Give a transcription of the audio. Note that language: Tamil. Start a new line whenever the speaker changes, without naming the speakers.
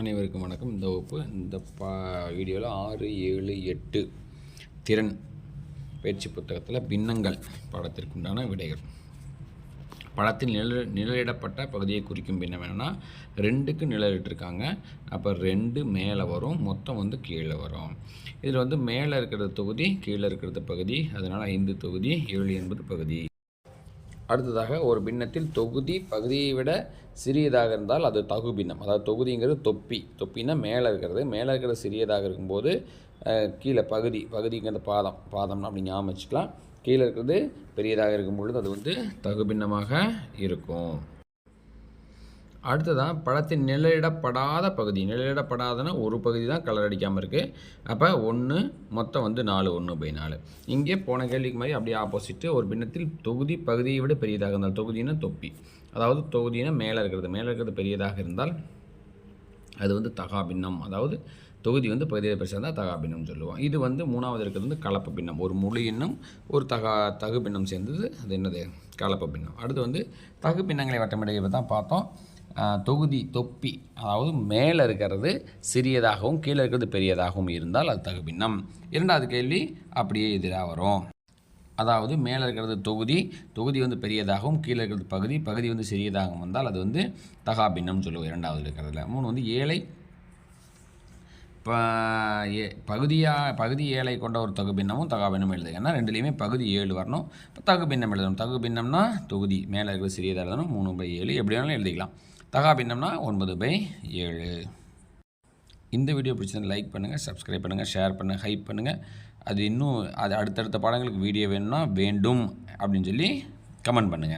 அனைவருக்கும் வணக்கம். இந்த வகுப்பு இந்த பா வீடியோவில் ஆறு ஏழு எட்டு திறன் பயிற்சி புத்தகத்தில் பின்னங்கள் பாடத்திற்குண்டான விடைகள். படத்தில் நிழல் நிழலிடப்பட்ட பகுதியை குறிக்கும் பின்னம் என்னென்னா ரெண்டுக்கு நிழலிட்டிருக்காங்க. அப்போ ரெண்டு மேலே வரும் மொத்தம் வந்து கீழே வரும். இதில் வந்து மேலே இருக்கிறது தொகுதி கீழே இருக்கிறது பகுதி அதனால் ஐந்து தொகுதி ஏழு என்பது பகுதி. அடுத்ததாக ஒரு பின்னத்தில் தொகுதி பகுதியை விட சிறியதாக இருந்தால் அது தகு பின்னம். அதாவது தொகுதிங்கிறது தொப்பி. தொப்பின்னா மேலே இருக்கிறது. மேலே இருக்கிறது சிறியதாக இருக்கும்போது கீழே பகுதி பகுதிங்கிறது பாதம். பாதம்னு அப்படி ஞாபகம் வச்சுக்கலாம். கீழே இருக்கிறது பெரியதாக இருக்கும் பொழுது அது வந்து தகு பின்னமாக இருக்கும். அடுத்ததான் படத்தின் நிழலிடப்படாத பகுதி. நிழலிடப்படாதனா ஒரு பகுதி தான் கலர் அடிக்காமல் இருக்குது அப்போ ஒன்று மொத்தம் வந்து நாலு ஒன்று பை நாலு. இங்கே போன கேள்விக்கு மாதிரி அப்படியே ஆப்போசிட்டு ஒரு பின்னத்தில் தொகுதி பகுதியை விட பெரியதாக இருந்தால் தொகுதினா தொப்பி. அதாவது தொகுதினா மேலே இருக்கிறது. மேலே இருக்கிறது பெரியதாக இருந்தால் அது வந்து தகா பின்னம் அதாவது தொகுதி வந்து பகுதியில் பெருசாக இருந்தால் தகா பின்னம் சொல்லுவோம். இது வந்து மூணாவது இருக்கிறது வந்து கலப்பு பின்னம். ஒரு முழு எண்ணம் ஒரு தகா தகு பின்னம் சேர்ந்தது. அது என்னது? கலப்பு பின்னம். அடுத்து வந்து தகு பின்னங்களை வட்டமிடையை தான் பார்த்தோம். தொகுதி தொப்பி அதாவது மேலே இருக்கிறது சிறியதாகவும் கீழே இருக்கிறது பெரியதாகவும் இருந்தால் அது தகுபின்னம் இரண்டாவது கேள்வி அப்படியே எதிராக வரும். அதாவது மேலே இருக்கிறது தொகுதி தொகுதி வந்து பெரியதாகவும் கீழே இருக்கிறது பகுதி பகுதி வந்து சிறியதாகவும் வந்தால் அது வந்து தகா பின்னம் சொல்லுவோம் இரண்டாவது இருக்கிறதுல. மூணு வந்து ஏழை ப ஏ பகுதியாக பகுதி ஏழை கொண்ட ஒரு தகு பின்னமும் தகா பின்னம் எழுது ஏன்னா ரெண்டுலேயுமே பகுதி ஏழு வரணும். இப்போ தகு பின்னம் எழுதணும். தகு பின்னம்னா தொகுதி மேலே இருக்கிற சிறியதாக எழுதணும். மூணு பை ஏழு எப்படி வேணாலும் எழுதிக்கலாம். தகா பின்னம்னா ஒன்பது பை ஏழு. இந்த வீடியோ பிடிச்சது லைக் பண்ணுங்கள் சப்ஸ்கிரைப் பண்ணுங்கள் ஷேர் பண்ணுங்கள் ஹைப் பண்ணுங்கள் அது இன்னும் அது அடுத்தடுத்த பாடங்களுக்கு வீடியோ வேணும்னா வேண்டும் அப்படின்னு சொல்லி கமெண்ட் பண்ணுங்கள்